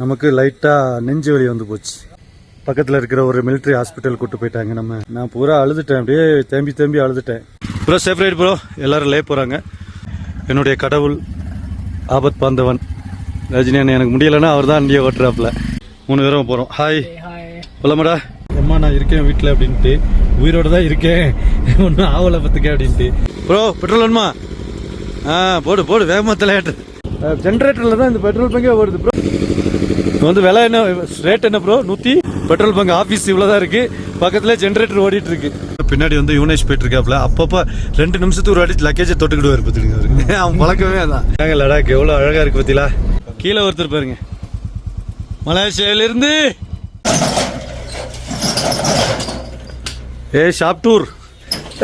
நமக்கு லைட்டாக நெஞ்சு வலி வந்து போச்சு. பக்கத்தில் இருக்கிற ஒரு military ஹாஸ்பிட்டல் கூட்டு போயிட்டாங்க நம்ம. நான் பூரா அழுதுட்டேன் அப்படியே தேம்பி தேம்பி அழுதுட்டேன். ப்ரோ சேஃப் ரைட் ப்ரோ எல்லாரும் லே போகிறாங்க என்னுடைய கடவுள் ஆபத் பாந்தவன் ரஜினி அண்ணன் எனக்கு முடியலைன்னா அவர் தான் இந்தியா ஓட்டுறாப்புல. மூணு பேரும் போகிறோம் ஹாய் போலாமாடா? அம்மா நான் இருக்கேன் வீட்டில் அப்படின்ட்டு. உயிரோட தான் இருக்கேன். ஒன்றும் ஆவலை பத்துக்க அப்படின்ட்டு. ப்ரோ பெட்ரோல் வேணுமா? ஆ போடு போடு. வேகமாக தலையாட்டு. ஜென்ரேட்டரில் தான் இந்த பெட்ரோல் பங்கே ஓடுது ப்ரோ இப்போ வந்து விலை என்ன ரேட் என்ன ப்ரோ நூற்றி பெட்ரோல் பங்க் ஆஃபீஸ் இவ்வளோ தான் இருக்கு. பக்கத்துல ஜென்ரேட்டர் ஓடிட்டு இருக்கு. பின்னாடி வந்து யூனேஷ் போயிட்டு இருக்காப்ல அப்பப்போ ரெண்டு நிமிஷத்துக்கு ஒரு வாட்டி லக்கேஜை தொட்டுக்கிட்டு வருது பார்த்துடுங்க அவருக்கு அவன் பழக்கமே அதான். லடாக் எவ்வளோ அழகா இருக்கு பார்த்தீங்களா கீழே ஒருத்தர் பாருங்க. மலேசியாவிலிருந்து. A shop tour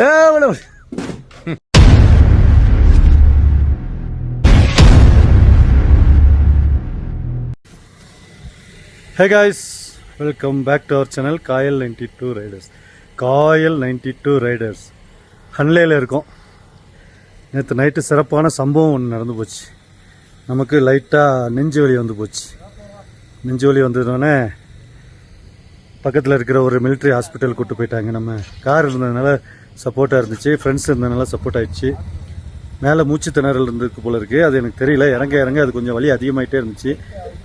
a hey guys welcome back to our channel Kayal ninety two riders Kayal ninety two riders ஹன்லேயில் இருக்கோம். நேற்று நைட்டு சிறப்பான சம்பவம் ஒன்று நடந்து போச்சு. நமக்கு லைட்டாக நெஞ்சு வலி வந்து போச்சு. நெஞ்சு வலி வந்ததுனோடனே பக்கத்தில் இருக்கிற ஒரு மிலிட்ரி ஹாஸ்பிட்டல் கூட்டு போயிட்டாங்க. நம்ம கார் இருந்ததுனால சப்போர்ட்டாக இருந்துச்சு. ஃப்ரெண்ட்ஸ் இருந்ததுனால சப்போர்ட் ஆயிடுச்சு. மேலே மூச்சு திணறல் இருந்திருக்கு போல இருக்குது அது எனக்கு தெரியல. இறங்க இறங்க அது கொஞ்சம் வலி அதிகமாயிட்டே இருந்துச்சு.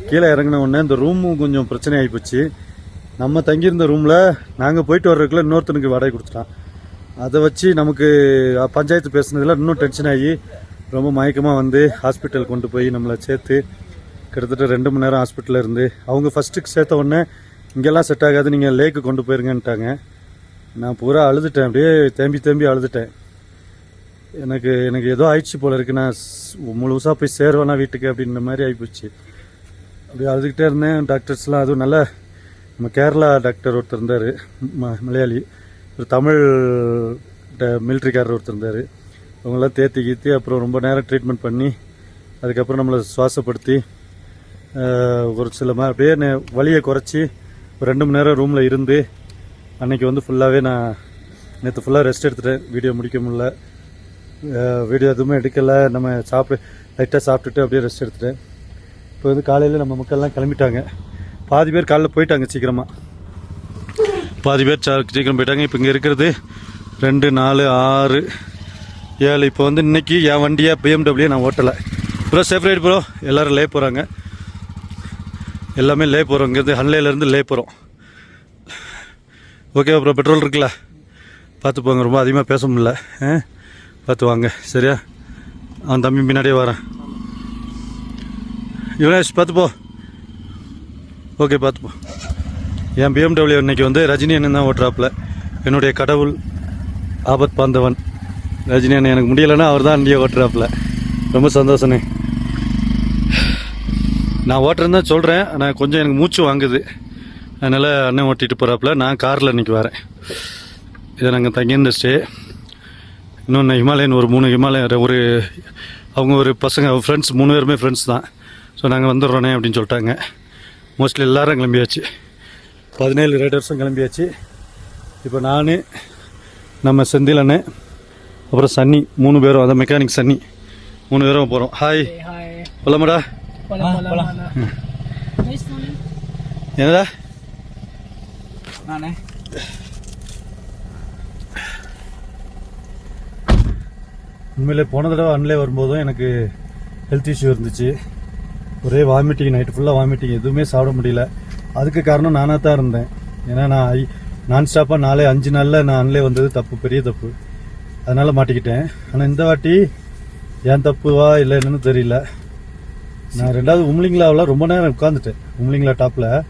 கீழே இறங்கின உடனே இந்த ரூமும் கொஞ்சம் பிரச்சனை ஆகிப்போச்சு நம்ம தங்கியிருந்த ரூமில் நாங்கள் போயிட்டு வர்றதுக்குள்ள இன்னொருத்தனுக்கு வாடகை கொடுத்துட்டான். அதை வச்சு நமக்கு பஞ்சாயத்து பேசுனதில் இன்னும் டென்ஷன் ஆகி ரொம்ப மயக்கமாக வந்து ஹாஸ்பிட்டல் கொண்டு போய் நம்மளை சேர்த்து கிட்டத்தட்ட ரெண்டு மணி நேரம் ஹாஸ்பிட்டலில் இருந்து அவங்க ஃபஸ்ட்டுக்கு சேர்த்த உடனே இங்கெல்லாம் செட் ஆகாது நீங்கள் லேக்கு கொண்டு போயிருங்கன்ட்டாங்க. நான் பூரா அழுதுட்டேன். அப்படியே தேம்பி தேம்பி அழுதுட்டேன். எனக்கு எனக்கு ஏதோ ஆயிடுச்சு போல இருக்கு. நான் முழுசாக போய் சேருவேனா வீட்டுக்கு அப்படின்ற மாதிரி ஆகிப்போச்சு அப்படி அழுதுகிட்டே இருந்தேன். டாக்டர்ஸ்லாம் அதுவும் நல்லா நம்ம கேரளா டாக்டர் ஒருத்தர் இருந்தார் மலையாளி. ஒரு தமிழ் மிலிட்ரிக்காரர் ஒருத்தர் இருந்தார். அவங்களாம் தேத்தி கீத்தி அப்புறம் ரொம்ப நேரம் ட்ரீட்மெண்ட் பண்ணி அதுக்கப்புறம் நம்மளை சுவாசப்படுத்தி ஒரு சில மா அப்படியே வழியை வலியை குறைச்சி ஒரு ரெண்டு மணி நேரம் ரூமில் இருந்து அன்னைக்கு வந்து ஃபுல்லாகவே நான் நேற்று ஃபுல்லாக ரெஸ்ட் எடுத்துட்டேன். வீடியோ முடிக்க முடியல. வீடியோ எதுவுமே எடுக்கலை. நம்ம சாப்பிட்டு லைட்டாக சாப்பிட்டுட்டு அப்படியே ரெஸ்ட் எடுத்துகிட்டு இப்போ வந்து காலையில் நம்ம மக்கள்லாம் கிளம்பிட்டாங்க. பாதி பேர் காலைல போயிட்டாங்க சீக்கிரமாக பாதி பேர் சீக்கிரம் போயிட்டாங்க. இப்போ இங்கே இருக்கிறது ரெண்டு நாலு ஆறு ஏழு. இப்போ வந்து இன்றைக்கி என் வண்டியாக பிஎம்டபிள்யூ நான் ஓட்டலை. ப்ரோ சேஃப் ரைடு ப்ரோ எல்லோரும் லே போகிறாங்க எல்லாமே லே போகிறோம் இங்கேருந்து ஹன்லேலேருந்து லே போகிறோம் ஓகே ப்ரோ பெட்ரோல் இருக்குல்ல? பார்த்து போங்க. ரொம்ப அதிகமாக பேச முடியல. ஆ? பார்த்து வாங்க சரியா? அவன் தம்பி பின்னாடியே வரேன். யுவனேஷ் பார்த்துப்போ ஓகே பார்த்துப்போ என் பிஎம்டபிள்யூ இன்னைக்கு வந்து ரஜினி அண்ணன் தான் ஓட்டுறாப்புல. என்னுடைய கடவுள் ஆபத் பாந்தவன். ரஜினி அண்ணன் எனக்கு முடியலைன்னா அவர் தான் இந்தியா ஓட்டுறாப்புல. ரொம்ப சந்தோஷண்ணே. நான் ஓட்டுறேன்னு தான் சொல்கிறேன் ஆனால் கொஞ்சம் எனக்கு மூச்சு வாங்குது. அதனால் அண்ணன் ஓட்டிகிட்டு போகிறாப்புல நான் காரில் இன்றைக்கி வரேன். இதை நாங்கள் தங்கியிருந்த ஸ்டே. இன்னொன்று ஹிமாலயன் ஒரு மூணு ஹிமாலயன் ஒரு அவங்க ஒரு பசங்க ஃப்ரெண்ட்ஸ் மூணு பேருமே ஃப்ரெண்ட்ஸ் தான். ஸோ நாங்கள் வந்துடுறோனே அப்படின்னு சொல்லிட்டாங்க. மோஸ்ட்லி எல்லாரும் கிளம்பியாச்சு. பதினேழு ரைடர்ஸும் கிளம்பியாச்சு. இப்போ நான் நம்ம செந்தில் அண்ணன் அப்புறம் சன்னி மூணு பேரும் அதான் மெக்கானிக் சன்னி. மூணு பேரும் போகிறோம் ஹாய் ஹாய் போலாமாடா? போலாம். போலாம். என்னடா? நானே. உண்மையிலே போன தடவை அன்லே வரும்போதும் எனக்கு ஹெல்த் இஷ்யூ இருந்துச்சு. ஒரே வாமிட்டிங் நைட்டு ஃபுல்லாக வாமிட்டிங் எதுவுமே சாப்பிட முடியல. அதுக்கு காரணம் நானாக தான் இருந்தேன். ஏன்னா நான் ஐ- நான் ஸ்டாப்பாக நாளே அஞ்சு நாளில் நான் அன்லே வந்தது தப்பு பெரிய தப்பு. அதனால் மாட்டிக்கிட்டேன். ஆனால் இந்த வாட்டி ஏன் தப்புவா இல்லை என்னன்னு தெரியல. நான் ரெண்டாவது உம்லிங்களாவில் ரொம்ப நேரம் உட்காந்துட்டேன் உம்லிங்லா டாப்பில்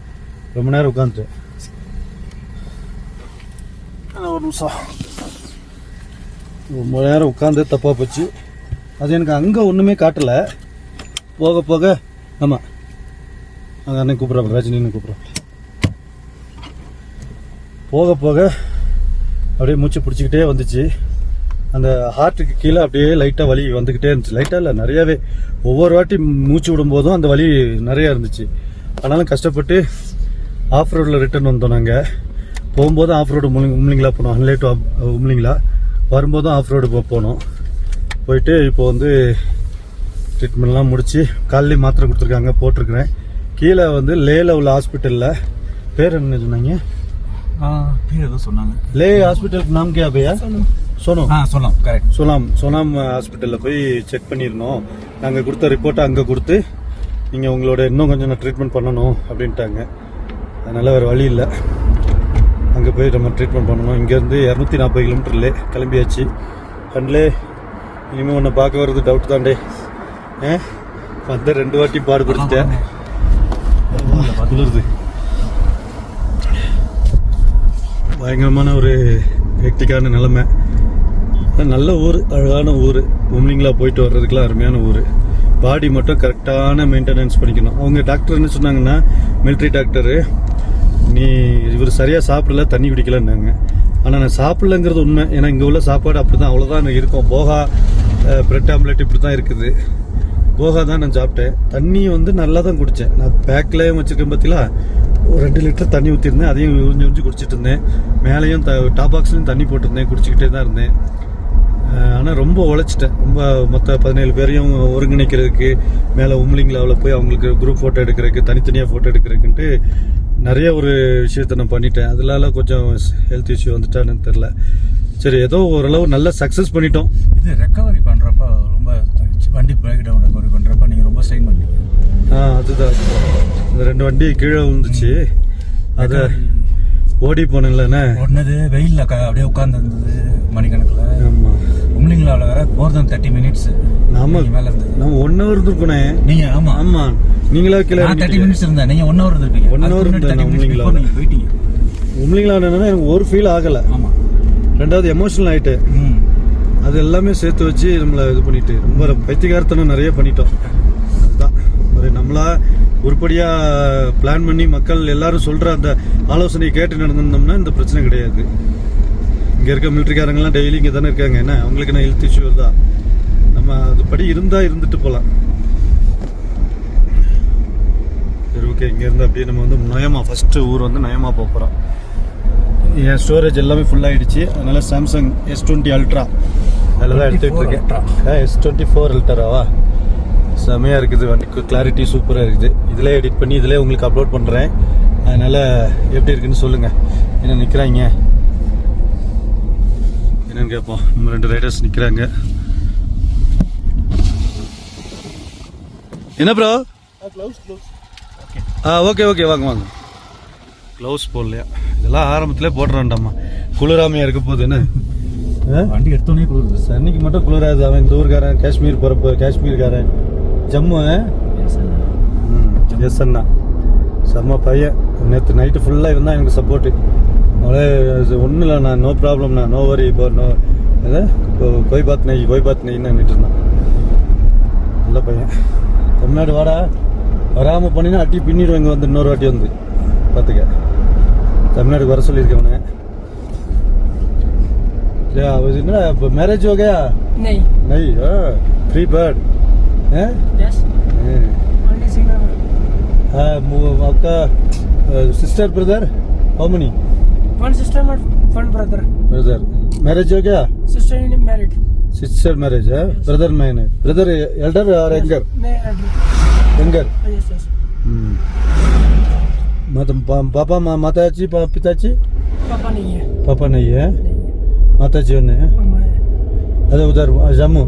ரொம்ப நேரம் உட்காந்துட்டேன் ஒரு நிமிஷம். ரொம்ப நேரம் உட்காந்து தப்பாக போச்சு. அது எனக்கு அங்கே ஒன்றுமே காட்டலை. போக போக ஆமாம் அங்கே அண்ணன் கூப்பிட்றாங்க ரஜினின்னு கூப்பிட்றாங்க போக போக அப்படியே மூச்சு பிடிச்சிக்கிட்டே வந்துச்சு. அந்த ஹார்ட்டுக்கு கீழே அப்படியே லைட்டாக வலி வந்துக்கிட்டே இருந்துச்சு. லைட்டாக இல்லை நிறையாவே. ஒவ்வொரு வாட்டி மூச்சு விடும்போதும் அந்த வலி நிறையா இருந்துச்சு. ஆனாலும் கஷ்டப்பட்டு ஆஃப் ரோடில் ரிட்டர்ன் வந்தோம் நாங்கள் போகும்போது ஆஃப் ரோடு உம்லிங்களா போனோம். ஹன்லேட் உம்லிங்களா வரும்போதும் ஆஃப் ரோடு போனோம். போயிட்டு இப்போ வந்து ட்ரீட்மெண்ட்லாம் முடிச்சு காலையிலேயே மாத்திரை கொடுத்துருக்காங்க போட்டிருக்கிறேன். கீழே வந்து லேல உள்ள ஹாஸ்பிட்டலில் பேர் என்ன சொன்னாங்க? பேர் ஏதோ சொன்னாங்க. லே ஹாஸ்பிட்டலுக்கு நாம் கே பையா சோனோ ஆ சொல்லலாம் கரெக்ட் சோனாம் சோனாம் ஹாஸ்பிட்டலில் போய் செக் பண்ணியிருந்தோம் நாங்கள் கொடுத்த ரிப்போர்ட்டை அங்கே கொடுத்து நீங்கள் உங்களோட இன்னும் கொஞ்சம் ட்ரீட்மெண்ட் பண்ணணும் அப்படின்ட்டாங்க. அதனால் வேறு வழி இல்லை. அங்கே போய் நம்ம ட்ரீட்மெண்ட் பண்ணணும். இங்கேருந்து இரநூத்தி நாற்பது கிலோமீட்டர்லே கிளம்பியாச்சு. அண்ட்லே இனிமேல் உன்னை பார்க்க வர்றது டவுட் தாண்டே. ஏ? வந்து ரெண்டு வாட்டி பாடுபடுத்திட்டேன் குளிருது பயங்கரமான ஒரு ஹெக்டிக்கான நிலைமை. நல்ல ஊர் அழகான ஊர். உம்லிங்களா போயிட்டு வர்றதுக்குலாம் அருமையான ஊர். பாடி மட்டும் கரெக்டான மெயின்டெனன்ஸ் பண்ணிக்கணும். அவங்க டாக்டர் என்ன சொன்னாங்கன்னா மிலிட்ரி டாக்டரு நீ இவர் சரியாக சாப்பிடல தண்ணி குடிக்கலன்னாங்க. ஆனால் நான் சாப்பிடலங்கிறது உண்மை. ஏன்னா இங்கே உள்ள சாப்பாடு அப்படி தான் அவ்வளோதான் இருக்கும். போகா பிரெட் ஆம்லெட் இப்படி தான் இருக்குது. போகா தான் நான் சாப்பிட்டேன். தண்ணி வந்து நல்லா தான் குடித்தேன் நான் பேக்லேயும் வச்சுருக்கேன் பார்த்தீங்களா ஒரு ரெண்டு லிட்டர் தண்ணி ஊற்றிருந்தேன் அதையும் உறிஞ்சு உறிஞ்சு குடிச்சிட்டு இருந்தேன். மேலேயும் த டாப் பாக்ஸ்லையும் தண்ணி போட்டிருந்தேன். குடிச்சிக்கிட்டே தான் இருந்தேன். ஆனால் ரொம்ப உழைச்சிட்டேன். ரொம்ப மொத்த பதினேழு பேரையும் ஒருங்கிணைக்கிறதுக்கு மேலே உம்லிங்களாவில் போய் அவங்களுக்கு குரூப் ஃபோட்டோ எடுக்கிறதுக்கு தனித்தனியாக ஃபோட்டோ எடுக்கிறதுக்குன்ட்டு நிறைய ஒரு விஷயத்தை நான் பண்ணிட்டேன். அதனால கொஞ்சம் ஹெல்த் இஷ்யூ வந்துட்டான்னு தெரில சரி ஏதோ ஓரளவு நல்ல சக்ஸஸ் பண்ணிட்டோம். இது ரெக்கவரி பண்றப்ப ரொம்ப வண்டி பிரேக் டவுன் ரெக்கவரி பண்றப்ப நீங்க ரொம்ப ஸ்ட்ரெயின் பண்ணீங்க ஆ அதுதான். இந்த ரெண்டு வண்டி கீழே விழுந்துச்சு. அதை ஓடி போனேன்லண்ணே ஒன்னது வெயில்ல க- அப்படியே உட்கார்ந்து இருந்தது மணிக்கணக்கில். ஆமாம் உம்லிங்களாவில் வேற மோர் தேர்ட்டி மினிட்ஸ் நாம மேல இருந்தது. நான் ஒன் ஹவர் இருந்திருக்கோனே நீங்க ஆமா. ஆமா. நீங்களா கீழே நான் தேர்ட்டி மினிட்ஸ் இருந்தேன். நீங்க ஒன் ஹவர் இருந்திருப்பீங்க. அதுக்கு முன்னாடி இருந்தேன் 30 minutes உம்லிங்களால. before நீங்க போயிட்டீங்க. உண்மைங்களா என்னன்னா எனக்கு ஒரு ஃபீல் ஆகலை. ஆமா. ரெண்டாவது எமோஷனல் ஆயிட்டு. ம். அது எல்லாமே சேர்த்து வச்சு நம்மளை இது பண்ணிட்டு ரொம்ப பைத்தியகாரத்தனம் நிறைய பண்ணிட்டோம். அதுதான். ஒரு நம்மளா உருப்படியா பிளான் பண்ணி மக்கள் எல்லாரும் சொல்ற அந்த ஆலோசனையை கேட்டு நடந்திருந்தோம்னா இந்த பிரச்சனை கிடையாது. இங்க இருக்க மிலிட்டரிக்காரங்கெல்லாம் டெய்லி இங்க தானே இருக்காங்க. என்ன? அவங்களுக்கு என்ன ஹெல்த் இஷ்யூ வருதா? நம்ம அதுபடி இருந்தா இருந்துட்டு போலாம் சரி ஓகே இங்க இருந்து அப்படியே நம்ம வந்து நயமா ஃபர்ஸ்ட் ஊர் வந்து நயமா போக போறோம். என் ஸ்டோரேஜ் எல்லாமே ஃபுல் ஆயிடுச்சு. அதனால சாம்சங் எஸ் டுவெண்ட்டி அல்ட்ரா அதில் தான் எடுத்துகிட்டு இருக்கேன் எஸ் டுவெண்ட்டி ஃபோர் அல்ட்ராவா செமையாக இருக்குது வண்டிக்கு கிளாரிட்டி சூப்பராக இருக்குது. இதிலே எடிட் பண்ணி இதிலே உங்களுக்கு அப்லோட் பண்ணுறேன் அதனால் எப்படி இருக்குன்னு சொல்லுங்கள் என்ன நிற்கிறாங்க என்னன்னு கேட்போம். நம்ம ரெண்டு ரைடர்ஸ் நிற்கிறாங்க என்ன ப்ரோ ஆ ஓகே ஓகே வாங்க வாங்க. க்ளவுஸ் போடலையா? இதெல்லாம் ஆரம்பத்திலே போடுறான்டாம்மா குளிராமையா இருக்க போகுது என்ன? வண்டி எடுத்தோடனே குளிருது. சன்னிக்கு மட்டும் குளிராது. அவன் இந்த ஊருக்காரன் காஷ்மீர் போகிறப்ப காஷ்மீர்காரன். ஜம்மு எஸ் அண்ணா செம்ம பையன். நேற்று நைட்டு ஃபுல்லாக இருந்தால் எனக்கு சப்போர்ட்டு அவளே ஒன்றும் இல்லை நான் நோ ப்ராப்ளம் நான் நோ வரி இப்போ நோ எது இப்போ கோய் பாத் நெய் கோய் பாத் நெய்ன்னு நின்றுட்டு இருந்தான். நல்ல பையன். தமிழ்நாடு வாடா. வராமல் பண்ணினா அட்டி பின்னிடுவேன் இங்கே வந்து இன்னொரு வாட்டி வந்து பார்த்துக்க தமிழ்நாடுக்கு வர சொல்லியிருக்கேன் அவனை क्या वो इतना मैरिज हो गया नहीं नहीं फ्री बर्ड है यस ओनली सिंगल आपका sister brother how many one sister one brother brother marriage हो गया sister in married sister marriage है ब्रदर मैंने ब्रदर एल्डर और यंगर मैं यंगर यस यस मतलब पा- पापा मा, माता जी पा, पिताजी पापा नहीं है સિંગલ પાપા માતાજી પિતાજી પાપા નહીં હે પાપા નહીં હે માતાજીઓને அதை உதார் ஜம்மு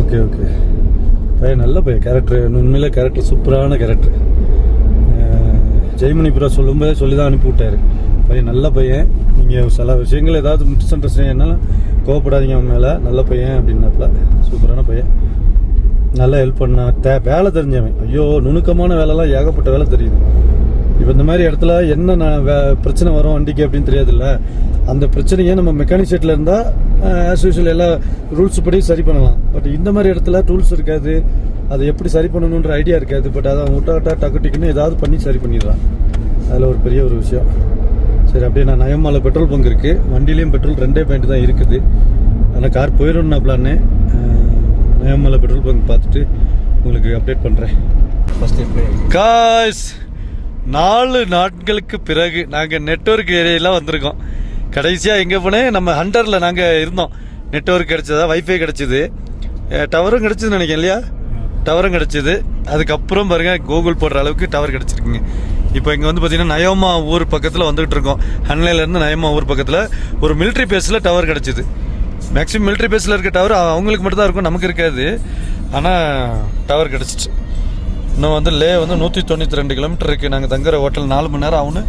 ஓகே ஓகே பையன் நல்ல பையன் கேரக்டர் உண்மையிலே கேரக்டர் சூப்பரான கேரக்டர் ஜெய்மணி புரா சொல்லும்போதே சொல்லி தான் அனுப்பிவிட்டாரு பையன் நல்ல பையன் நீங்கள் சில விஷயங்கள் ஏதாவது மிஸ் அண்டர்ஸ்டாண்டிங் கோவப்படாதீங்க அவன் மேலே நல்ல பையன் அப்படின்னாப்புல சூப்பரான பையன் நல்லா ஹெல்ப் பண்ணா தே வேலை தெரிஞ்சவன். ஐயோ நுணுக்கமான வேலைலாம் ஏகப்பட்ட வேலை தெரியுது. இப்போ இந்த மாதிரி இடத்துல என்ன நான் வே- பிரச்சனை வரும் வண்டிக்கு அப்படின்னு தெரியாதுல்ல? அந்த பிரச்சனையை நம்ம மெக்கானிக் செட்டில் இருந்தால் ஆஸ் யூஷுவல் எல்லா ரூல்ஸ் படி சரி பண்ணலாம். பட் இந்த மாதிரி இடத்துல டூல்ஸ் இருக்காது. அதை எப்படி சரி பண்ணணுன்ற ஐடியா இருக்காது. பட் அதை அவன் விட்டா விட்டா டக்கு டிக்குன்னு ஏதாவது பண்ணி சரி பண்ணிடுறான். அதில் ஒரு பெரிய ஒரு விஷயம். சரி அப்படியே நான் நயமால பெட்ரோல் பங்க் இருக்குது வண்டிலையும் பெட்ரோல் ரெண்டே பாயிண்ட் தான் இருக்குது. ஆனால் கார் போயிடும்னா பிளான்னு நயமால பெட்ரோல் பங்க் பார்த்துட்டு உங்களுக்கு அப்டேட் பண்ணுறேன் காய்ஸ் நாலு நாட்களுக்கு பிறகு நாங்கள் நெட்வொர்க் ஏரியாலாம் வந்திருக்கோம். கடைசியாக எங்கே போனேன் நம்ம ஹண்டரில் நாங்கள் இருந்தோம். நெட்வொர்க் கிடச்சதா? வைஃபை கிடச்சிது. டவரும் கிடச்சிது நினைக்கிறேன் இல்லையா? டவரும் கிடச்சிது. அதுக்கப்புறம் பாருங்க கூகுள் போடுற அளவுக்கு டவர் கிடச்சிருக்குங்க. இப்போ இங்கே வந்து பார்த்தீங்கன்னா நயோமா ஊர் பக்கத்தில் வந்துகிட்டு இருக்கோம். ஹன்லைலேருந்து நயோமா ஊர் பக்கத்தில் ஒரு military பேஸில் டவர் கிடச்சிது. மேக்ஸிமம் military பேஸில் இருக்க டவர் அவங்களுக்கு மட்டும் தான் இருக்கும் நமக்கு இருக்காது. ஆனால் டவர் கிடச்சிச்சு. இன்னும் வந்து லே வந்து நூற்றி தொண்ணூற்றி ரெண்டு கிலோமீட்டர் இருக்குது நாங்கள் தங்குற ஹோட்டல் நாலு மணி நேரம் ஆகும்னு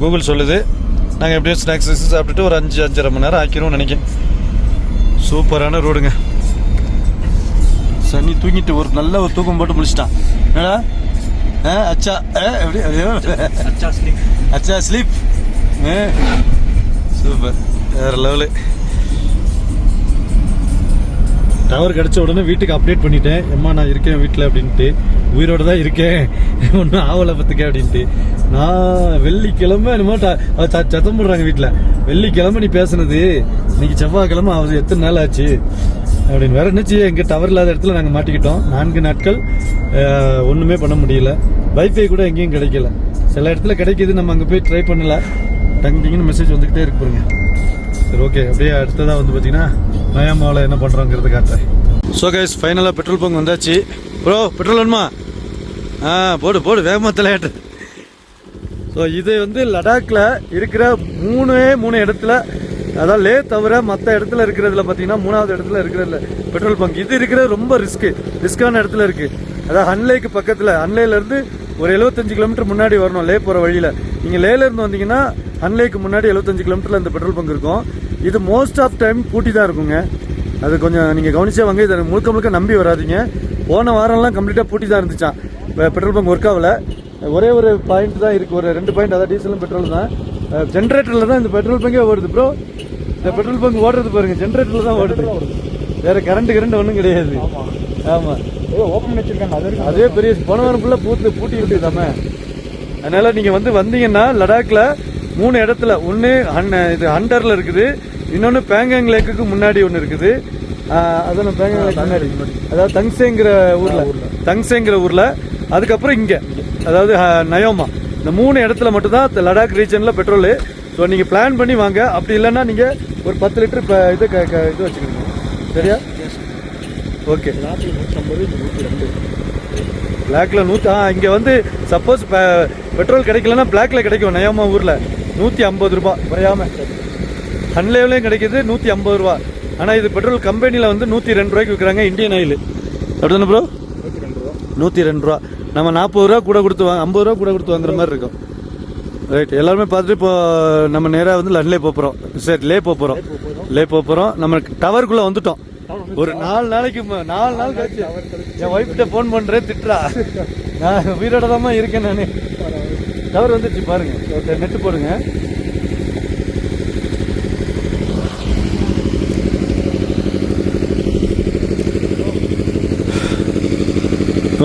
கூகுள் சொல்லுது. நாங்கள் எப்படியும் ஸ்நாக்ஸ் சாப்பிட்டுட்டு ஒரு அஞ்சு அஞ்சரை மணி நேரம் ஆக்கிடுவோம் நினைக்கிறேன். சூப்பரான ரோடுங்க சனி தூங்கிட்டு ஒரு நல்ல ஒரு தூக்கம் போட்டு முடிச்சிட்டான் என்னடா? ஆ அச்சா ஆ, எப்படி அப்படியோ அச்சா ஸ்லீப் அச்சா ஸ்லீப் சூப்பர். வேற லெவலு டவர் கிடச்ச உடனே வீட்டுக்கு அப்டேட் பண்ணிட்டேன். எம்மா நான் இருக்கேன் வீட்டில் அப்படின்ட்டு. உயிரோட தான் இருக்கேன். ஒன்றும் ஆவலை பத்துக்க அப்படின்ட்டு. நான் வெள்ளிக்கிழமை என்னமோ ட- ச- சத்தம் போடுறாங்க வீட்டில் வெள்ளிக்கிழமை நீ பேசுனது. இன்னைக்கு செவ்வாய்க்கிழமை ஆகுது. எத்தனை நாள் ஆச்சு? அப்படின்னு வேற என்னச்சு? எங்கள் டவர் இல்லாத இடத்துல நாங்கள் மாட்டிக்கிட்டோம். நான்கு நாட்கள் ஒன்றுமே பண்ண முடியல. வைஃபை கூட எங்கேயும் கிடைக்கல. சில இடத்துல கிடைக்கிது. நம்ம அங்கே போய் ட்ரை பண்ணல. டங்கிங்கன்னு மெசேஜ் வந்துக்கிட்டே இருக்கு பாருங்க. சரி ஓகே அப்படியே அடுத்ததாக வந்து பார்த்தீங்கன்னா நயாமாவில் என்ன பண்ணுறோங்கிறத காட்டுறேன். ஸோ கைஸ் ஃபைனலாக பெட்ரோல் பங்க் வந்தாச்சு. ப்ரோ பெட்ரோல் வேணுமா? ஆ போடு போடு வேகமாக தலையாட்டு. ஸோ இது வந்து லடாக்ல இருக்கிற மூணே மூணு இடத்துல அதான் லே தவிர மற்ற இடத்துல இருக்கிறதுல பார்த்தீங்கன்னா மூணாவது இடத்துல இருக்கிறதுல பெட்ரோல் பங்க். இது இருக்கிறது ரொம்ப ரிஸ்க்கு ரிஸ்க்கான இடத்துல இருக்குது அதான் ஹன்லேக்கு பக்கத்தில் ஹன்லேலேருந்து ஒரு 75 கிலோமீட்டர் முன்னாடி வரணும் லே போகிற வழியில். நீங்கள் லேலேருந்து வந்தீங்கன்னா ஹன்லேக்கு முன்னாடி 75 கிலோமீட்டரில் இந்த பெட்ரோல் பங்க் இருக்கும். இது மோஸ்ட் ஆஃப் டைம் பூட்டி தான் இருக்குங்க. அது கொஞ்சம் நீங்கள் கவனிச்சே வாங்க இதை முழுக்க முழுக்க நம்பி வராதீங்க. போன வாரம்லாம் கம்ப்ளீட்டாக பூட்டி தான் இருந்துச்சான் பெட்ரோல் பங்க் ஒர்க் ஆகல. ஒரே ஒரு பாயிண்ட் தான் இருக்கு ஒரு ரெண்டு பாயிண்ட் அதாவது டீசலும் பெட்ரோல் தான். ஜென்ரேட்டரில் தான் இந்த பெட்ரோல் பங்கே ஓடுது ப்ரோ இந்த பெட்ரோல் பங்க் ஓடுறது பாருங்க ஜென்ரேட்டரில் தான் ஓடுது. வேற கரண்ட் கரண்ட் ஒன்றும் கிடையாது. ஆமாம் ஓப்பன் வச்சிருக்காங்க அது பெரிய போன வாரம் ஃபுல்லாக பூத்து பூட்டி இருக்கு தாம அதனால நீங்கள் வந்து வந்தீங்கன்னா லடாக்ல மூணு இடத்துல. ஒன்று ஹன் இது ஹண்டரில் இருக்குது. இன்னொன்று பேங்காங் லேக்குக்கு முன்னாடி ஒன்று இருக்குது. அதான் பேங்காங் லேக் முன்னாடி? அதாவது தங்சேங்கிற ஊரில். தங்சேங்கிற ஊரில். அதுக்கப்புறம் இங்கே. அதாவது நயோமா. இந்த மூணு இடத்துல மட்டும்தான் இந்த லடாக் ரீஜனில் பெட்ரோலு. ஸோ நீங்கள் பிளான் பண்ணி வாங்க. அப்படி இல்லைன்னா நீங்கள் ஒரு பத்து லிட்டர் இப்போ இது க க- இது வச்சுக்கணும் சரியா? ஓகே. பிளாக்ல நூற்றி ஆ இங்கே வந்து சப்போஸ் பெட்ரோல் கிடைக்கலன்னா பிளாக்ல கிடைக்கும் நயமா ஊரில். நூற்றி ஐம்பது ரூபா குறையாம. ஹன்லேவ்லேயும் கிடைக்குது நூற்றி ஐம்பது ரூபா. ஆனால் இது பெட்ரோல் கம்பெனியில் வந்து நூற்றி ரெண்டு ரூபாய்க்கு விற்கிறாங்க இந்தியன் ஆயில் அப்படிதானே ப்ரோ நூற்றி ரெண்டு ரூபா. நம்ம நாற்பது ரூபா கூட கொடுத்து வாங்க ஐம்பது ரூபா கூட கொடுத்து வாங்குற மாதிரி இருக்கும். ரைட் எல்லாருமே பார்த்துட்டு இப்போ நம்ம நேராக வந்து லன்லே போக போகிறோம் சரி லே போக போகிறோம் லே போக போகிறோம் நம்ம டவருக்குள்ளே வந்துட்டோம். ஒரு நாலு நாளைக்கு நாலு நாள் கழிச்சு. என் ஒய்ஃப்கிட்ட ஃபோன் பண்ணுறேன் திட்டுறா. நான் உயிரோட தான் இருக்கேன் நான். டவர் வந்துச்சு பாருங்க. நெட்டு போடுங்க.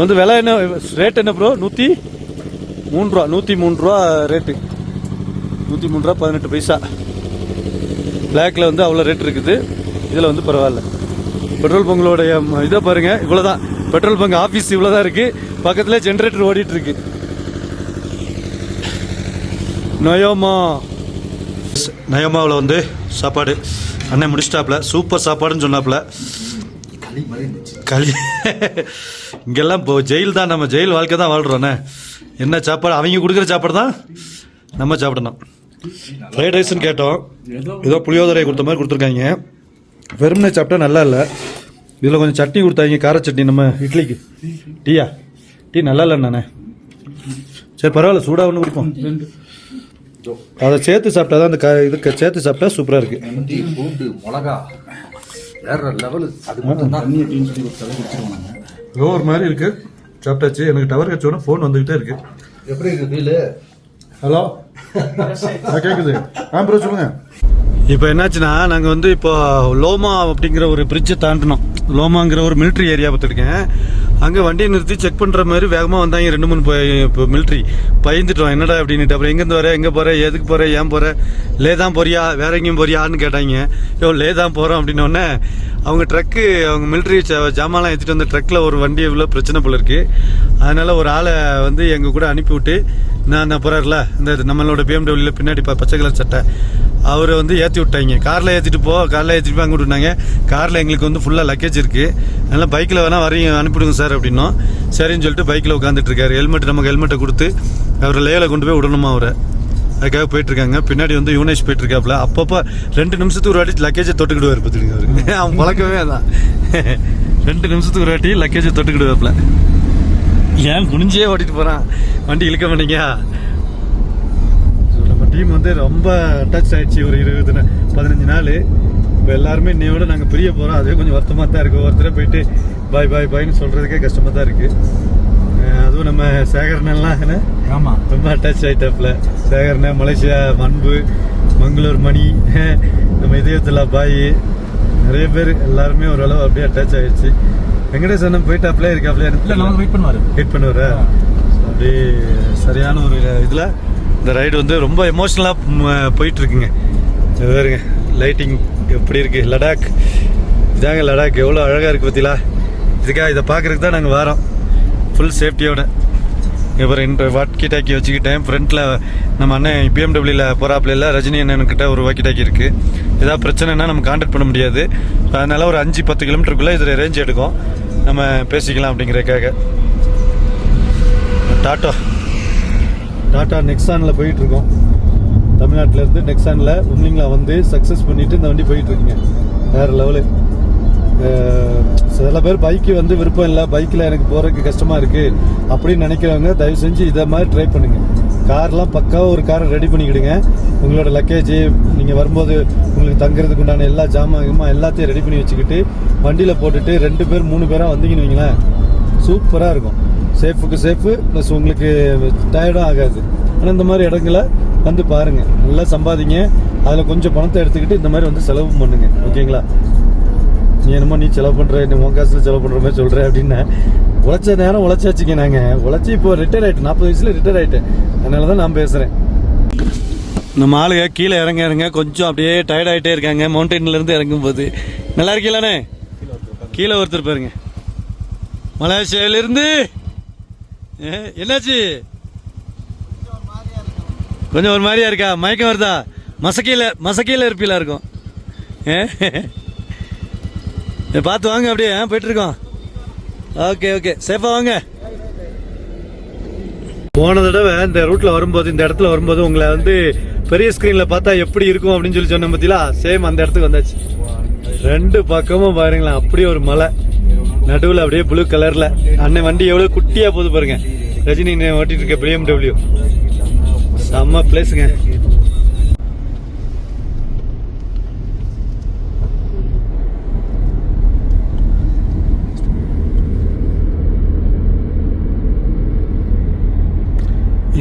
வந்து விலை என்ன? ரேட் என்ன ப்ரோ நூற்றி மூணு ரூபா நூற்றி மூணு ரூபா ரேட்டு நூற்றி மூணு ரூபா பதினெட்டு பைசா. பிளாக்ல வந்து அவ்வளோ ரேட் இருக்குது. இதில் வந்து பரவாயில்ல. பெட்ரோல் பங்குடைய இதை பாருங்க இவ்வளோதான் பெட்ரோல் பங்க் ஆஃபீஸ் இவ்வளோதான் இருக்கு. பக்கத்துல ஜென்ரேட்டர் ஓடிட்டு இருக்கு. நயோமா. நயோமாவில் வந்து சாப்பாடு. அண்ணன் முடிச்சிட்டாப்ல சூப்பர் சாப்பாடுன்னு சொன்னாப்ல களி. இங்கெல்லாம் இப்போ ஜெயில் தான் நம்ம ஜெயில் வாழ்க்கை தான் வாழ்கிறோண்ணே என்ன சாப்பாடு? அவங்க கொடுக்குற சாப்பாடு தான் நம்ம சாப்பிடணும். ஃப்ரைட் ரைஸ்னு கேட்டோம். ஏதோ புளியோதரையை புளியோதரை கொடுத்த மாதிரி கொடுத்துருக்காங்க. வெறுமனே சாப்பிட்டா நல்லா இல்லை. இதில் கொஞ்சம் சட்னி கொடுத்தாங்க. கார சட்னி நம்ம இட்லிக்கு. டீயா? டீ நல்லா இல்லைண்ணாண்ணே சரி பரவாயில்ல சூடாக ஒன்று கொடுப்போம். அதை சேர்த்து சாப்பிட்டா தான் அந்த க இதுக்கு சேர்த்து சாப்பிட்டா சூப்பராக இருக்குது இஞ்சி பூண்டு மிளகா வேற லெவலு அது மட்டும் தான் தண்ணி டீன்னு சொல்லி ஒரு நாங்கள் ஏதோ ஒரு மாதிரி இருக்குது சாப்பிட்டாச்சு. எனக்கு டவர் கட்சோன்னா ஃபோன் வந்துக்கிட்டே இருக்குது எப்படி இருக்கு ஃபீலு ஹலோ கேக்குது. ஆ ப்ரோ சொல்லுங்க. இப்போ என்னாச்சுன்னா நாங்கள் வந்து இப்போ லோமா அப்படிங்கிற ஒரு பிரிட்ஜை தாண்டினோம். லோமாங்கிற ஒரு மிலிட்ரி ஏரியா பார்த்துருக்கேன். அங்கே வண்டியை நிறுத்தி செக் பண்ணுற மாதிரி வேகமாக வந்தாங்க. ரெண்டு மூணு இப்போ மிலிட்ரி பயந்துட்டோம். என்னடா அப்படின்ட்டு அப்புறம் எங்கேருந்து வர? எங்கே போகிற எதுக்கு போகிற ஏன் போகிற லே தான் போறியா? வேற எங்கேயும் போறியான்னு கேட்டாங்க. யோ லே தான் போகிறோம் அப்படின்னோடனே அவங்க ட்ரக்கு அவங்க மிலிட்ரி ஜாமான்லாம் எடுத்துகிட்டு வந்த ட்ரக்கில் ஒரு வண்டி இவ்வளோ பிரச்சனை போல இருக்குது அதனால் ஒரு ஆளை வந்து எங்கள் கூட அனுப்பிவிட்டு நான் நான் போகிறார்ல இந்த நம்மளோட பிஎம்டபிள்யூல பின்னாடி ப- பச்சை கலர் சட்டை. அவரை வந்து ஏற்றி விட்டாங்க. காரில் ஏற்றிட்டு போ. காரில் ஏற்றிட்டு போய் அங்கே விட்டுனாங்க காரில் எங்களுக்கு வந்து ஃபுல்லாக லக்கேஜ் இருக்குது அதனால் பைக்கில் வேணால் வரையும் அனுப்பிவிடுங்க சார் அப்படின்னோம். சரின்னு சொல்லிட்டு பைக்கில் உட்காந்துட்டு இருக்காரு. ஹெல்மெட் நமக்கு ஹெல்மெட்டை கொடுத்து அவர் லேயில் கொண்டு போய் விடணுமா அவரை? அதுக்காக போயிட்டு இருக்காங்க. பின்னாடி வந்து யூனேஷ் போயிட்டு இருக்காப்ல அப்பப்போ ரெண்டு நிமிஷத்துக்கு ஒரு வாட்டி லக்கேஜை தொட்டுக்கிடுவார் பார்த்துருங்க அவரு. அவன் பழக்கமே அதான். ரெண்டு நிமிஷத்துக்கு ஒரு வாட்டி லக்கேஜை தொட்டுக்கிடுவாப்ல ஏன் குனிஞ்சே ஓட்டிட்டு போகிறான் வண்டி இழுக்க மாட்டீங்க. நம்ம டீம் வந்து ரொம்ப அட்டாச் ஆயிடுச்சு ஒரு இருபது பதினஞ்சு நாள். இப்போ எல்லாருமே இன்னையோட நாங்கள் பிரிய போகிறோம் அதுவே கொஞ்சம் வருத்தமாக தான் இருக்குது ஒருத்தரே போயிட்டு பாய் பாய் பாய்னு சொல்கிறதுக்கே கஷ்டமாக தான் இருக்குது அதுவும் நம்ம சேகரனெல்லாம் என்ன? ஆமாம் ரொம்ப அட்டாச் ஆகிட்டாப்புல சேகரனை மலேசியா அன்பு மங்களூர் மணி நம்ம இதயத்தில் பாய். நிறைய பேர் எல்லாருமே ஓரளவு அப்படியே அட்டாச் ஆயிடுச்சு. வெங்கடேஷ் அண்ணன் போயிட்டாப்ல இருக்காப்ல இல்லை நமக்கு வெயிட் பண்ணுவார். வெயிட் பண்ணுவார்? அப்படியே சரியான ஒரு இதில் இந்த ரைடு வந்து ரொம்ப எமோஷ்னலாக போயிட்டு இருக்குங்க இது பாருங்க லைட்டிங் எப்படி இருக்கு லடாக். இதாங்க லடாக் எவ்வளோ அழகாக இருக்கு பார்த்தீங்களா இதுக்காக இதை பார்க்குறதுக்கு தான் நாங்கள் வரோம். ஃபுல் சேஃப்டியோட இப்போ இன்று வாக்கி டாக்கி வச்சுக்கிட்டேன் ஃப்ரண்ட்டில் நம்ம அண்ணன் பிஎம்டபிள்யூவில் போகிறாப்புல ரஜினி அண்ணன்கிட்ட ஒரு வாக்கி டாக்கி இருக்குது ஏதாவது பிரச்சனைனா நம்ம கான்டாக்ட் பண்ண முடியாது. அதனால் ஒரு அஞ்சு பத்து கிலோமீட்டருக்குள்ளே இதில் ரேஞ்ச் எடுக்கும். நம்ம பேசிக்கலாம் அப்படிங்கிறதுக்காக. டாட்டா டாட்டா நெக்ஸானில் போயிட்டுருக்கோம். தமிழ்நாட்டிலேருந்து தமிழ்நாட்டில் இருந்து நெக்ஸானில் உம்லிங்கில் வந்து சக்ஸஸ் பண்ணிவிட்டு இந்த வண்டி போயிட்டுருக்குங்க. வேறு லெவலு சில பேர் பைக்கு வந்து விருப்பம் இல்லை. பைக்கில் எனக்கு போகிறதுக்கு கஷ்டமாக இருக்குது அப்படின்னு நினைக்கிறவங்க தயவு செஞ்சு இதை மாதிரி ட்ரை பண்ணுங்கள் கார்லாம் பக்காவாக ஒரு காரை ரெடி பண்ணிக்கிடுங்க. உங்களோட லக்கேஜ் நீங்கள் வரும்போது உங்களுக்கு தங்குறதுக்கு உண்டான எல்லா ஜாமான் எல்லாத்தையும் ரெடி பண்ணி வச்சுக்கிட்டு வண்டியில் போட்டுட்டு ரெண்டு பேர் மூணு பேராக வந்தீங்கன்னு வைங்களேன். சூப்பராக இருக்கும். சேஃபுக்கு சேஃபு ப்ளஸ் உங்களுக்கு டயர்டும் ஆகாது. ஆனால் இந்த மாதிரி இடங்கள வந்து பாருங்கள் நல்லா சம்பாதிங்க. அதில் கொஞ்சம் பணத்தை எடுத்துக்கிட்டு இந்த மாதிரி வந்து செலவு பண்ணுங்கள் ஓகேங்களா? நீ என்னமோ நீ செலவு பண்ணுற நீ உன் காசில் செலவு பண்ணுற மாதிரி சொல்கிற அப்படின்னு உழைச்ச நேரம் உழைச்சாச்சுங்க நாங்கள் உழைச்சி இப்போ ரிட்டையர் ஆகிட்டு நாற்பது வயசில் ரிட்டையர் ஆகிட்டேன் அதனால தான் நான் பேசுகிறேன் நம்ம ஆளுங்க கீழே இறங்க இறங்க கொஞ்சம் அப்படியே டயர்ட் ஆகிட்டே இருக்காங்க. மவுண்டெயின்ல இருந்து இறங்கும் போது நல்லா இருக்கீங்களாண்ணே? கீழே ஒருத்தர் பாருங்க. மலேசியாவிலிருந்து ஏ, என்னாச்சு? கொஞ்சம் ஒரு மாதிரியா இருக்கா? மயக்கம் வருதா? மசக்கையில் மசக்கையில் இருப்பீங்களா இருக்கும். ஏ, பார்த்து வாங்க அப்படியே போயிட்டு இருக்கோம் ஓகே ஓகே. சேஃபா வாங்க. போன தடவை இந்த ரூட்ல வரும்போது இந்த இடத்துல வரும்போது உங்களை வந்து பெரிய ஸ்கிரீன்ல பார்த்தா எப்படி இருக்கும் அப்படின்னு சொல்லி சொன்ன பத்திலா சேம் அந்த இடத்துக்கு வந்தாச்சு. ரெண்டு பக்கமும் பாருங்களேன் அப்படியே ஒரு மலை. நடுவில் அப்படியே ப்ளூ கலர்ல அண்ணன் வண்டி எவ்வளவு குட்டியா போகுது பாருங்க. ரஜினி ஓட்டிட்டு இருக்க பிஎம்டபிள்யூ செம்ம பிளேஸுங்க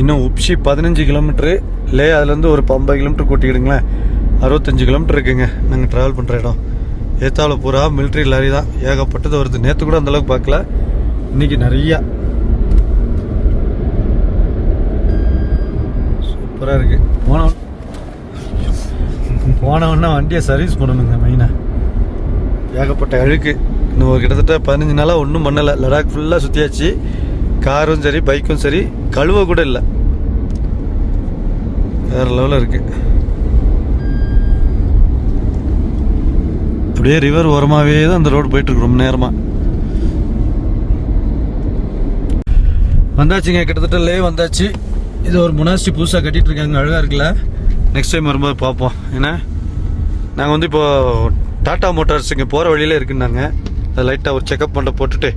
இன்னும் உப்ஷி பதினஞ்சு கிலோமீட்ரு லே அதுலேருந்து ஒரு ஐம்பது கிலோமீட்டர் கூட்டிக்கிடுங்களேன். அறுபத்தஞ்சு கிலோமீட்டர் இருக்குங்க. நாங்கள் ட்ராவல் பண்ணுற இடம். ஏத்தாவில் பூரா மிலிட்ரி லாரி தான். ஏகப்பட்டது வருது. நேற்று கூட அந்தளவுக்கு பார்க்கல. இன்னைக்கு நிறையா. சூப்பராக இருக்குது போனவன் போனவொன்னே வண்டியை சர்வீஸ் பண்ணணுங்க மெயினாக ஏகப்பட்ட அழுக்கு. இன்னும் ஒரு கிட்டத்தட்ட பதினஞ்சு நாளாக ஒன்றும் பண்ணலை. லடாக் ஃபுல்லாக சுற்றியாச்சு காரும் சரி பைக்கும் சரி கழுவ கூட இல்லை. வேற லெவலில் இருக்கு. அப்படியே ரிவர் ஓரமாகவே தான் அந்த ரோடு போயிட்டுருக்கு ரொம்ப நேரமாக வந்தாச்சுங்க கிட்டத்தட்ட லே வந்தாச்சு. இது ஒரு முனாஸ்டி புதுசாக கட்டிட்டு இருக்காங்க அழகாக இருக்குல்ல. நெக்ஸ்ட் டைம் வரும்போது பார்ப்போம். ஏன்னா நாங்கள் வந்து இப்போ டாடா மோட்டார்ஸ் இங்கே போகிற வழியில இருக்குன்னாங்க. அதை லைட்டாக ஒரு செக்அப் பண்ண போட்டுட்டு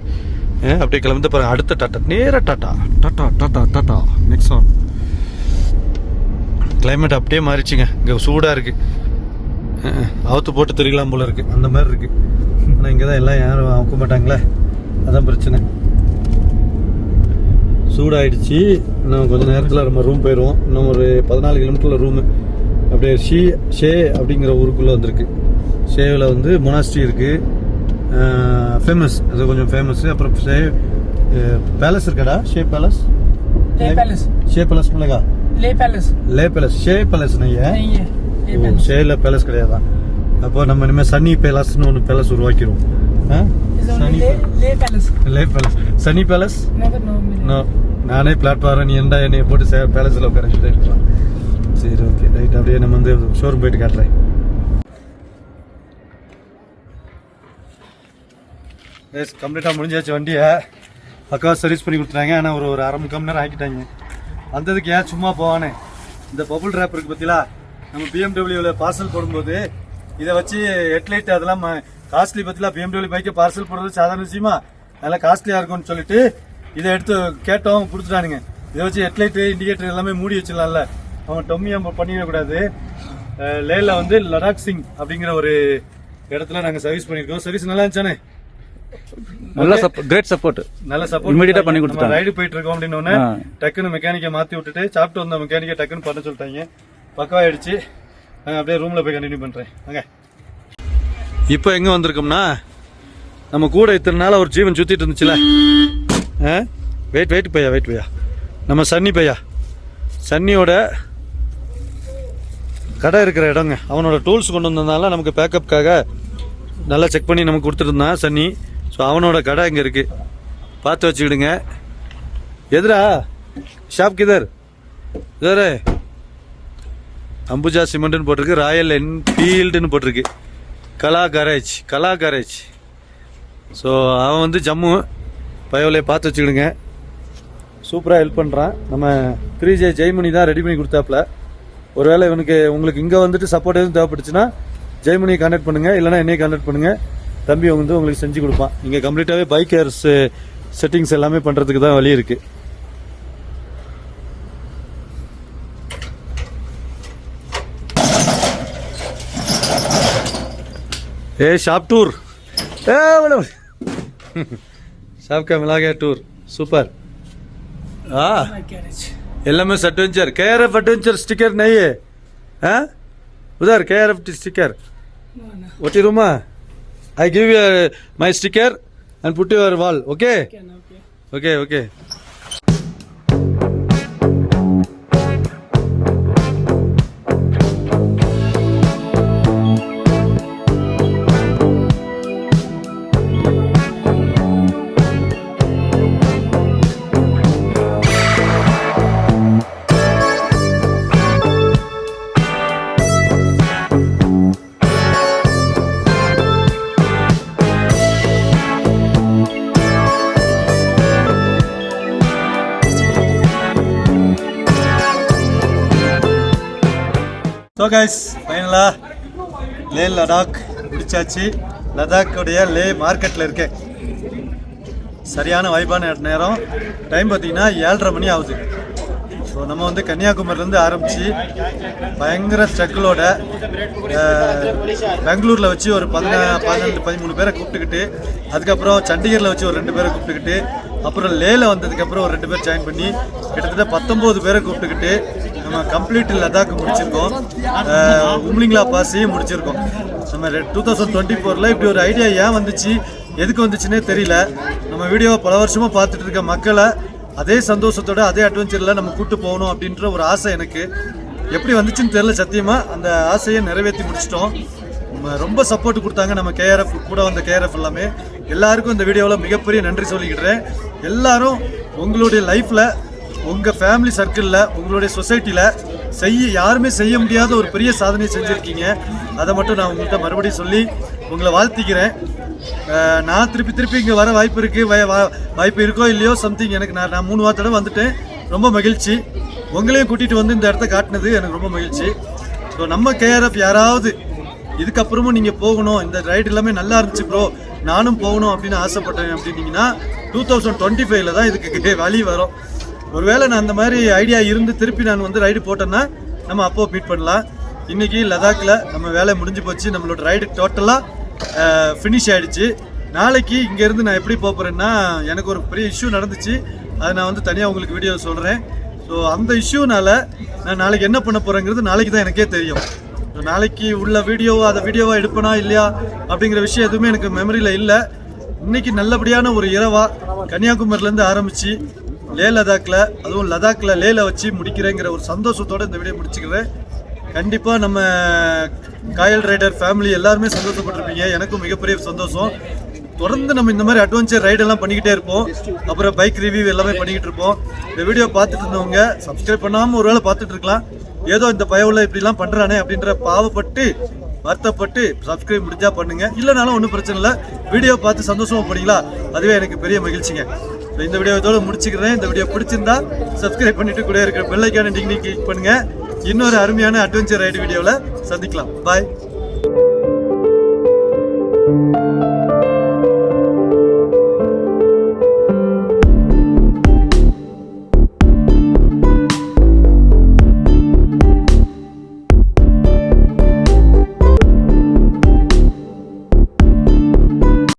அப்படியே கிளம்பி பாருங்க அடுத்த டாட்டா நேராக tata. Tata tata tata. Next one climate அப்படியே மாறிச்சுங்க. இங்கே சூடாக இருக்கு. அஹ், அவுத்து போட்டு தெரியலாம் போல இருக்கு. அந்த மாதிரி இருக்கு. ஆனால் இங்கே தான் எல்லாம் யாரும் அவுக்க மாட்டாங்களே. அதான் பிரச்சனை. சூடாயிடுச்சு. இன்னும் கொஞ்ச நேரத்தில் நம்ம ரூம் போயிடுவோம். இன்னும் ஒரு பதினாலு கிலோமீட்டரில் ரூமு அப்படியே ஷீ ஷே அப்படிங்கிற ஊருக்குள்ளே வந்திருக்கு. ஷேவில் வந்து மொனாஸ்ட்ரி இருக்குது ஃபேமஸ் அது கொஞ்சம் ஃபேமஸ் அப்புறம் ஷே பேலஸ் இருக்கடா? Shey palace Leh palace Shey palace மிளகா Leh palace Leh palace Shey palace நையா ஷேல பேலஸ் கிடையாதா? அப்போ நம்ம இனிமேல் சன்னி பேலஸ்னு ஒன்று palace உருவாக்கிடுவோம் Sunny Leh palace Sunny palace நானே பிளாட்ஃபார்ம் நீ எண்டா என்னைய போட்டு பேலஸில் உட்கார சரி ஓகே ரைட் அப்படியே நம்ம வந்து ஷோரூம் போயிட்டு காட்டுறேன். எஸ் கம்ப்ளீட்டாக முடிஞ்சாச்சு வண்டியை. அக்கா சர்வீஸ் பண்ணி கொடுத்துட்டாங்க. ஆனால் ஒரு ஒரு அரை மணி நேரம் ஆக்கிட்டாங்க. வந்ததுக்கு ஏன் சும்மா போவானே இந்த பபுள் ரேப் இருக்கு பார்த்தீங்களா? நம்ம பிஎம்டபிள்யூவில் பார்சல் போடும்போது இதை வச்சு ஹெட்லைட் அதெல்லாம் காஸ்ட்லி பற்றிலாம் பிஎம்டபிள்யூ பைக்கை பார்சல் போடுறது சாதாரண விஷயமா? நல்லா காஸ்ட்லியாக இருக்கும்னு சொல்லிட்டு இதை எடுத்து கேட்டோம் கொடுத்துட்டானுங்க. இதை வச்சு ஹெட்லைட்டு இண்டிகேட்டர் எல்லாமே மூடி வச்சிடலாம்ல. அவன் டொம்மியம் பண்ணிடக்கூடாது லேல வந்து லடாக் சிங் அப்படிங்கிற ஒரு இடத்துல நாங்கள் சர்வீஸ் பண்ணியிருக்கோம். சர்வீஸ் நல்லா இருந்துச்சானே? நல்ல சப்போர்ட் கிரேட் சப்போர்ட் நல்ல சப்போர்ட் ஆ பண்ணி கொடுத்துட்டாங்க. ரைடு போயிட்டு இருக்கோம் அப்படின்னு ஆ. டக்குன்னு மெக்கானிக்கை மாத்தி விட்டுட்டு சாப்பிட்டு வந்த மெக்கானிக்கை டக்குன்னு பண்ண சொல்லிட்டாங்க. பக்கவாயிடுச்சு. நான் அப்படியே ரூம்ல போய் கண்டினியூ பண்றேன். வாங்க இப்போ எங்க வந்திருக்கோம்னா நம்ம கூட இத்தனை நாள் ஒரு ஜீவன் சுத்திட்டு இருந்துச்சுல? வெயிட் வெயிட் பையா வெயிட் பையா. நம்ம சன்னி பையா. சன்னியோட கடை இருக்கிற இடங்க. அவனோட டூல்ஸ் கொண்டு வந்ததுனால நமக்கு பேக்கப்புக்காக நல்லா செக் பண்ணி நமக்கு கொடுத்துருந்தான் சன்னி. ஸோ அவனோட கடை இங்கே இருக்குது பார்த்து வச்சுக்கிடுங்க. எதுரா? ஷாப் கிதர் இதரே அம்புஜா சிமெண்ட்னு போட்டிருக்கு. ராயல் என்ஃபீல்டுன்னு போட்டிருக்கு. Kala garage Kala garage so அவன் வந்து ஜம்மு. பயோலே பார்த்து வச்சுக்கிடுங்க. சூப்பராக ஹெல்ப் பண்ணுறான் நம்ம த்ரீ ஜே ஜெய்மணி தான் ரெடி பண்ணி கொடுத்தாப்புல. ஒருவேளை இவனுக்கு உங்களுக்கு இங்கே வந்துட்டு சப்போர்ட் எதுவும் தேவைப்பட்டுச்சுன்னா ஜெய்மணியை கான்டாக்ட் பண்ணுங்கள் இல்லைனா என்னையை கான்டாக்ட் பண்ணுங்கள் தம்பி வந்து உங்களுக்கு செஞ்சு கொடுப்பான் இங்கே கம்ப்ளீட்டாகவே பைக் ஏர்ஸ் செட்டிங்ஸ் எல்லாமே பண்ணுறதுக்கு தான் வழி இருக்குது ए शॉप टूर ए बोलो शॉप का मिला गया टूर सुपर हाँ My garage. LMS adventure KRF adventure sticker नहीं है हाँ उधर KRF sticker No, no. what your room I give you my sticker and put your wall okay Okay, okay. okay so guys ஃபைனலாக லே லடாக் முடிச்சாச்சு லடாக்குடைய லே மார்க்கெட்டில் இருக்கேன். சரியான வைபான நேரம். டைம் பார்த்தீங்கன்னா ஏழரை மணி ஆகுது. ஸோ நம்ம வந்து கன்னியாகுமரிலேருந்து ஆரம்பித்து பயங்கர ஸ்ட்ரகிளோட பெங்களூரில் வச்சு ஒரு பதினா பன்னெண்டு பதிமூணு பேரை கூப்பிட்டுக்கிட்டு அதுக்கப்புறம் சண்டிகரில் வச்சு ஒரு ரெண்டு பேரை கூப்பிட்டுக்கிட்டு அப்புறம் லேல வந்ததுக்கப்புறம் ஒரு ரெண்டு பேர் ஜாயின் பண்ணி கிட்டத்தட்ட பத்தொம்போது பேரை கூப்பிட்டுக்கிட்டு நம்ம கம்ப்ளீட் லடாக் முடிச்சிருக்கோம். உம்லிங்லா பாஸையும் முடிச்சிருக்கோம். நம்ம டூ தௌசண்ட் டுவெண்ட்டி ஃபோரில் இப்படி ஒரு ஐடியா ஏன் வந்துச்சு? எதுக்கு வந்துச்சுன்னே தெரியல. நம்ம வீடியோவை பல வருஷமாக பார்த்துட்டு இருக்க மக்களை அதே சந்தோஷத்தோட அதே அட்வென்ச்சரில் நம்ம கூட்டு போகணும் அப்படின்ற ஒரு ஆசை எனக்கு. எப்படி வந்துச்சுன்னு தெரியல சத்தியமாக அந்த ஆசையை நிறைவேற்றி முடிச்சிட்டோம். நம்ம ரொம்ப சப்போர்ட் கொடுத்தாங்க நம்ம கேஆர்எஃப் கூட வந்த கேஆர்எஃப் எல்லாமே. எல்லாருக்கும் இந்த வீடியோவில் மிகப்பெரிய நன்றி சொல்லிக்கிடுறேன். எல்லாரும் உங்களுடைய லைஃப்பில் உங்கள் ஃபேமிலி சர்க்கிளில் உங்களுடைய சொசைட்டியில் செய்ய யாருமே செய்ய முடியாத ஒரு பெரிய சாதனையை செஞ்சுருக்கீங்க. அதை மட்டும் நான் உங்கள்கிட்ட மறுபடியும் சொல்லி உங்களை வாழ்த்திக்கிறேன். நான் திருப்பி திருப்பி இங்கே வர வாய்ப்பு இருக்குது வாய்ப்பு இருக்கோ இல்லையோ சம்திங் எனக்கு நான் நான் மூணு வாரத்தோட வந்துட்டேன். ரொம்ப மகிழ்ச்சி. உங்களையும் கூட்டிகிட்டு வந்து இந்த இடத்த காட்டினது எனக்கு ரொம்ப மகிழ்ச்சி. ஸோ நம்ம கேஆர்எஃப் யாராவது இதுக்கப்புறமும் நீங்கள் போகணும். இந்த ரைடு எல்லாமே நல்லா இருந்துச்சு ப்ரோ நானும் போகணும் அப்படின்னு ஆசைப்பட்டேன் அப்படின்னீங்கன்னா டூ தௌசண்ட் டுவெண்ட்டி ஃபைவ்ல தான் இதுக்கு வழி வரும். ஒருவேளை நான் அந்த மாதிரி ஐடியா இருந்து திருப்பி நான் வந்து ரைடு போட்டேன்னா நம்ம அப்போ மீட் பண்ணலாம். இன்றைக்கி லதாக்கில் நம்ம வேலை முடிஞ்சு போச்சு. நம்மளோட ரைடு டோட்டலாக ஃபினிஷ் ஆகிடுச்சு நாளைக்கு இங்கேருந்து நான் எப்படி போகிறேன்னா எனக்கு ஒரு பெரிய இஷ்யூ நடந்துச்சு. அதை நான் வந்து தனியாக உங்களுக்கு வீடியோ சொல்கிறேன் ஸோ அந்த இஷ்யூனால் நான் நாளைக்கு என்ன பண்ண போகிறேங்கிறது நாளைக்கு தான் எனக்கே தெரியும். ஸோ நாளைக்கு உள்ள வீடியோவா அதை வீடியோவாக எடுப்பனா இல்லையா அப்படிங்கிற விஷயம் எதுவுமே எனக்கு மெமரியில் இல்லை. இன்றைக்கி நல்லபடியான ஒரு இரவா கன்னியாகுமரியிலேருந்து ஆரம்பித்து லே லதாக்கில் அதுவும் லதாக்கில் லேல வச்சு முடிக்கிறேங்கிற ஒரு சந்தோஷத்தோடு இந்த வீடியோ முடிச்சுக்கிறேன் கண்டிப்பாக நம்ம காயல் ரைடர் ஃபேமிலி எல்லாருமே சந்தோஷப்பட்டிருப்பீங்க. எனக்கும் மிகப்பெரிய சந்தோஷம். தொடர்ந்து நம்ம இந்த மாதிரி அட்வென்ச்சர் ரைடெல்லாம் பண்ணிக்கிட்டே இருப்போம். அப்புறம் பைக் ரிவ்யூ எல்லாமே பண்ணிக்கிட்டு இருப்போம். இந்த வீடியோ பார்த்துட்டு இருந்தவங்க சப்ஸ்கிரைப் பண்ணாமல் ஒருவேளை பார்த்துட்டு இருக்கலாம். ஏதோ இந்த பயவில் இப்படிலாம் பண்ணுறானே அப்படின்ற பாவப்பட்டு வருத்தப்பட்டு சப்ஸ்கிரைப் முடிஞ்சா பண்ணுங்கள் இல்லைனாலும் ஒன்றும் பிரச்சனை இல்லை. வீடியோ பார்த்து சந்தோஷமாக போனீங்களா? அதுவே எனக்கு பெரிய மகிழ்ச்சிங்க. ஸோ இந்த வீடியோ இதோட முடிச்சுக்கிறேன். இந்த வீடியோ பிடிச்சிருந்தா சப்ஸ்கிரைப் பண்ணிட்டு கூட இருக்கிற பெல்லைக்கான ஐக்கான கிளிக் பண்ணுங்க. இன்னொரு அருமையான அட்வென்ச்சர் ரைடு வீடியோவில் சந்திக்கலாம். பாய்